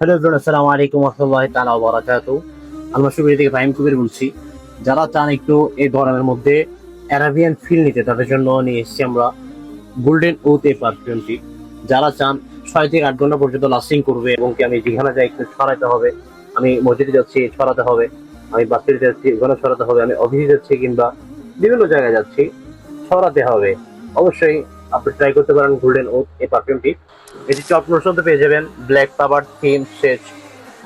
Hello everyone আসসালামু আলাইকুম ওয়া তাআলা ওয়া বারাকাতু আমরা সুবিধা থেকে ফাহিম কবির বলছি। যারা চান একটু এই গরমের মধ্যে অ্যারাবিয়ান ফিল নিতে, তাদের জন্য নিয়ে এসেছি আমরা গোল্ডেন ওথ এই পারফিউমটি যারা চান ছয় থেকে আট ঘণ্টা পর্যন্ত লাস্টিং করবে এবং কি আমি যেখানে যাই একটু ছড়াতে হবে, আমি মসজিদে যাচ্ছি, ছড়াতে হবে, আমি বাসিতে যাচ্ছি, ওখানে ছড়াতে হবে, আমি অফিসে যাচ্ছি কিংবা বিভিন্ন জায়গায় যাচ্ছি, ছড়াতে হবে। অবশ্যই আপনি ট্রাই করতে পারেন গোল্ডেন ওথ এই পারফিউমটি এটি চটমোর সাথে পেয়ে যাবেন ব্ল্যাক পাবার থিম সেচ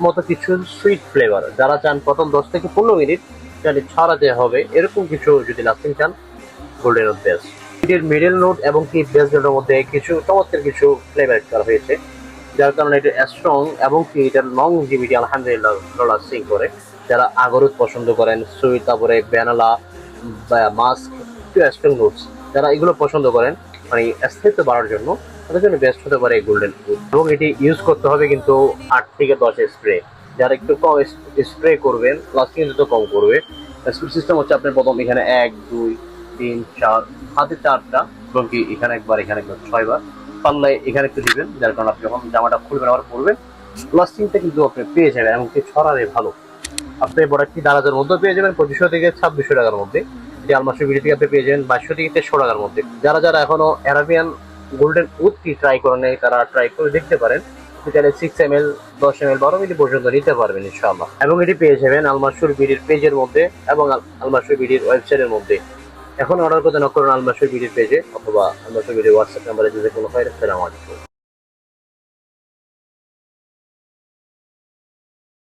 মতো কিছু সুইট ফ্লেভার যারা চান প্রথম দশ থেকে পনেরো মিনিট যাতে ছড়াতে হবে। এরকম কিছু যদি লাস্টিং চান গোল্ডেন ওথ বেস এটির মিডল নোট এবং কি বেস নোটের মধ্যে কিছু চমৎকার কিছু ফ্লেভার করা হয়েছে। যার কারণে এটা স্ট্রং এবং কি এটার লং জিবিটি আলহামদুলিল্লাহ লাস্টিং করে। যারা আগরত পছন্দ করেন, সুইট তারপরে ব্যানালা মাস্ক স্ট্রং নোটস যারা এগুলো পছন্দ করেন মানে অস্তিত্ব বাড়ার জন্য তাদের জন্য বেস্ট হতে পারে গোল্ডেন এবং এটি ইউজ করতে হবে কিন্তু আট থেকে দশ স্প্রে যারা একটু কম স্প্রে করবেন লাস্টিং যত কম করবে স্প্রে সিস্টেম হচ্ছে আপনার প্রথম এখানে এক, দুই, তিন, চার, হাতে চারটা, এবং কি এখানে একবার এখানে একবার, ছয়বার। পাল্লায় এখানে একটু দিবেন, যার কারণে আপনি যখন জামাটা খুলবেন, আবার পরবেন লাস্টিংটা কিন্তু আপনি পেয়ে যাবেন, এমনকি ছড়ালে ভালো। আপনি প্রোডাক্টটি দারাজের মধ্যে পেয়ে যাবেন, পঁচিশশো থেকে ছাব্বিশশো টাকার মধ্যে। এটি আলমাসের বিড়ি আপনি পেয়ে যাবেন বাইশশো থেকে তেরোশো টাকার মধ্যে। যারা যারা এখনও অ্যারাবিয়ান গোল্ডেন উডটি ট্রাই করে নেই, তারা ট্রাই করে দেখতে পারেন। তাহলে সিক্স এম এল দশ এম এল বারো মিলি পর্যন্ত নিতে পারবেন ইনশাআল্লাহ। এবং এটি পেয়ে যাবেন আলমাসুর বিডির পেজের মধ্যে এবং আল- আলমাসুর বিডির ওয়েবসাইটের মধ্যে। এখন অর্ডার করতে না করুন আলমাসুর বিডির পেজে অথবা আলমাসুর বিডির হোয়াটসঅ্যাপ নাম্বারে যদি কোনো হয় আসসালামু আলাইকুম